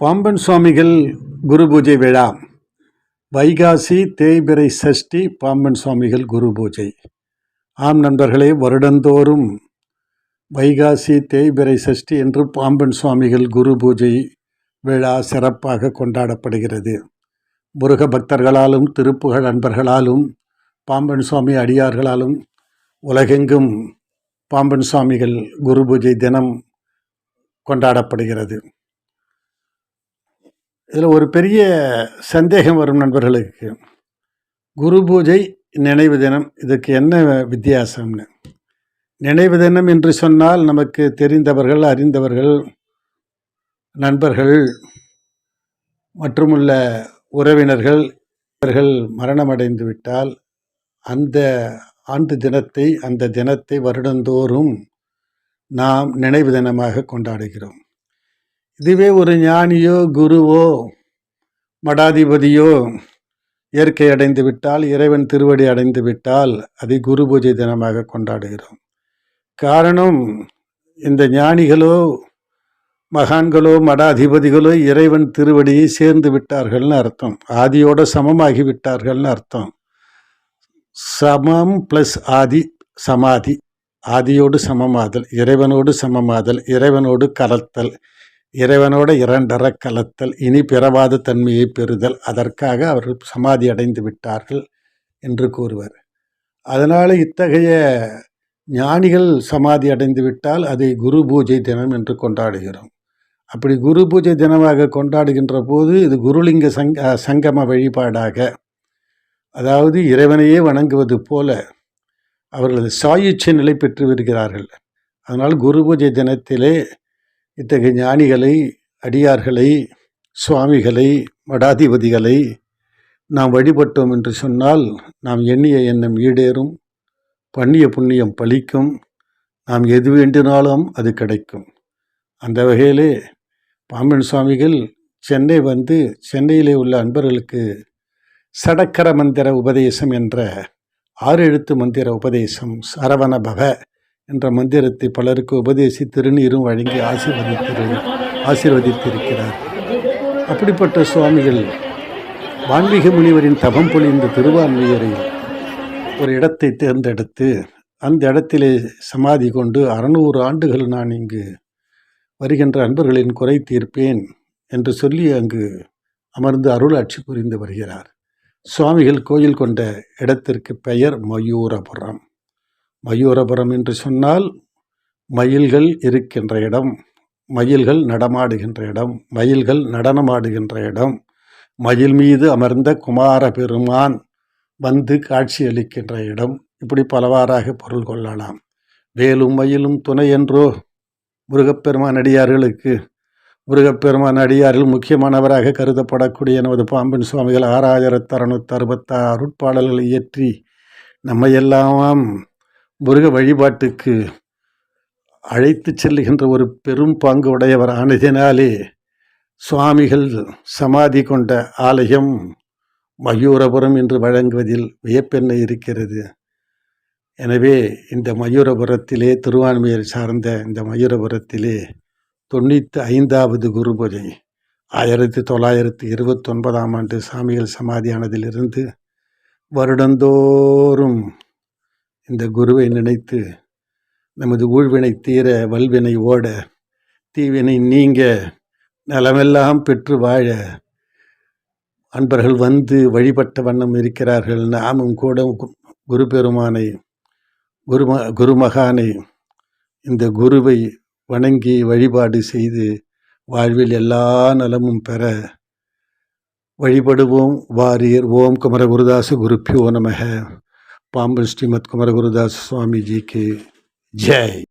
பாம்பன் சுவாமிகள் குரு பூஜை விழா. வைகாசி தேய்பிறை சஷ்டி பாம்பன் சுவாமிகள் குரு பூஜை. ஆம் நண்பர்களே வருடந்தோறும் வைகாசி தேய்பிறை சஷ்டி என்று பாம்பன் சுவாமிகள் குரு பூஜை விழா சிறப்பாக கொண்டாடப்படுகிறது. முருக பக்தர்களாலும் திருப்புகழ் அன்பர்களாலும் பாம்பன் சுவாமி அடியார்களாலும் உலகெங்கும் பாம்பன் சுவாமிகள் குரு பூஜை தினம் கொண்டாடப்படுகிறது. இதில் ஒரு பெரிய சந்தேகம் வரும் நண்பர்களுக்கு. குரு பூஜை நினைவு தினம் இதுக்கு என்ன வித்தியாசம்னு? நினைவு தினம் என்று சொன்னால் நமக்கு தெரிந்தவர்கள் அறிந்தவர்கள் நண்பர்கள் மற்றுமுள்ள உறவினர்கள் இவர்கள் மரணமடைந்து விட்டால் அந்த ஆண்டு தினத்தை அந்த தினத்தை வருடந்தோறும் நாம் நினைவு தினமாக கொண்டாடுகிறோம். இதுவே ஒரு ஞானியோ குருவோ மடாதிபதியோ இயற்கை அடைந்து விட்டால் இறைவன் திருவடி அடைந்து விட்டால் அதை குரு பூஜை தினமாக கொண்டாடுகிறோம். காரணம் இந்த ஞானிகளோ மகான்களோ மடாதிபதிகளோ இறைவன் திருவடியை சேர்ந்து விட்டார்கள்னு அர்த்தம். ஆதியோட சமமாகி விட்டார்கள்னு அர்த்தம். சமம் ப்ளஸ் ஆதி சமாதி. ஆதியோடு சமமாதல் இறைவனோடு சமமாதல் இறைவனோடு கலத்தல். இறைவனோட இரண்டர கலத்தல் இனி பிறவாத தன்மையை பெறுதல் அதற்காக அவர்கள் சமாதி அடைந்து விட்டார்கள் என்று கூறுவர். அதனால் இத்தகைய ஞானிகள் சமாதி அடைந்து விட்டால் அதை குரு பூஜை தினம் என்று கொண்டாடுகிறோம். அப்படி குரு பூஜை தினமாக கொண்டாடுகின்ற போது இது குருலிங்க சங்க சங்கம வழிபாடாக அதாவது இறைவனையே வணங்குவது போல அவர்களது சாயுச்ச நிலை பெற்று வருகிறார்கள் அதனால் குரு பூஜை தினத்திலே இத்தகைய ஞானிகளை அடியார்களை சுவாமிகளை மடாதிபதிகளை நாம் வழிபட்டோம் என்று சொன்னால் நாம் எண்ணிய எண்ணம் ஈடேறும் பண்ணிய புண்ணியம் பலிக்கும் நாம் எது வேண்டினாலும் அது கிடைக்கும். அந்த வகையிலே பாம்பன் சுவாமிகள் சென்னை வந்து சென்னையிலே உள்ள அன்பர்களுக்கு சடக்கர மந்திர உபதேசம் என்ற ஆறு எழுத்து மந்திர உபதேசம் சரவண பவ என்ற மந்திரத்தை பலருக்கு உபதேசி திருநீரும் வழங்கி ஆசீர்வதித்திரு ஆசீர்வதித்திருக்கிறார். அப்படிப்பட்ட சுவாமிகள் வான்மீக முனிவரின் தபம் பொழிந்த திருவான்மையரில் ஒரு இடத்தை தேர்ந்தெடுத்து அந்த இடத்திலே சமாதி கொண்டு அறநூறு ஆண்டுகள் நான் இங்கு வருகின்ற அன்பர்களின் குறை தீர்ப்பேன் என்று சொல்லி அங்கு அமர்ந்து அருளாட்சி புரிந்து வருகிறார். சுவாமிகள் கோயில் கொண்ட இடத்திற்கு பெயர் மயூரபுரம். மயூரபுரம் என்று சொன்னால் மயில்கள் இருக்கின்ற இடம் மயில்கள் நடமாடுகின்ற இடம் மயில்கள் நடனமாடுகின்ற இடம். மயில் மீது அமர்ந்த குமார பெருமான் வந்து காட்சியளிக்கின்ற இடம். இப்படி பலவாறாக பொருள் கொள்ளலாம். வேலும் மயிலும் துணை என்றோ? முருகப்பெருமான் அடியார்களுக்கு. முருகப்பெருமான் அடியாரில் முக்கியமானவராக கருதப்படக்கூடிய நமது பாம்பின் சுவாமிகள் ஆறாயிரத்து அறுநூற்றி அறுபத்தாறு உட்பாடல்களை இயற்றி நம்மையெல்லாம் முருக வழிபாட்டுக்கு அழைத்து செல்லுகின்ற ஒரு பெரும் பங்கு உடையவர் ஆனதினாலே சுவாமிகள் சமாதி கொண்ட ஆலயம் மயூரபுரம் என்று வழங்குவதில் வியப்பென்ன இருக்கிறது. எனவே இந்த மயூரபுரத்திலே திருவான்மையர் சார்ந்த இந்த மயூரபுரத்திலே தொண்ணூற்றி ஐந்தாவது குருபுரை ஆயிரத்தி தொள்ளாயிரத்தி இருபத்தொன்பதாம் ஆண்டு சாமிகள் சமாதியானதிலிருந்து வருடந்தோறும் இந்த குருவை நினைத்து நமது ஊழ்வினை தீர வல்வினை ஓட தீவினை நீங்க நலமெல்லாம் பெற்று வாழ அன்பர்கள் வந்து வழிபட்ட வண்ணம் இருக்கிறார்கள். நாமும் கூட குரு பெருமானை குரும குருமகானை இந்த குருவை வணங்கி வழிபாடு செய்து வாழ்வில் எல்லா நலமும் பெற வழிபடுவோம். வாரியர் ஓம் குமர குருதாச குருப்பியோ நமக. पाम्ब श्रीमद कुमार गुरुदास स्वामी जी के जय।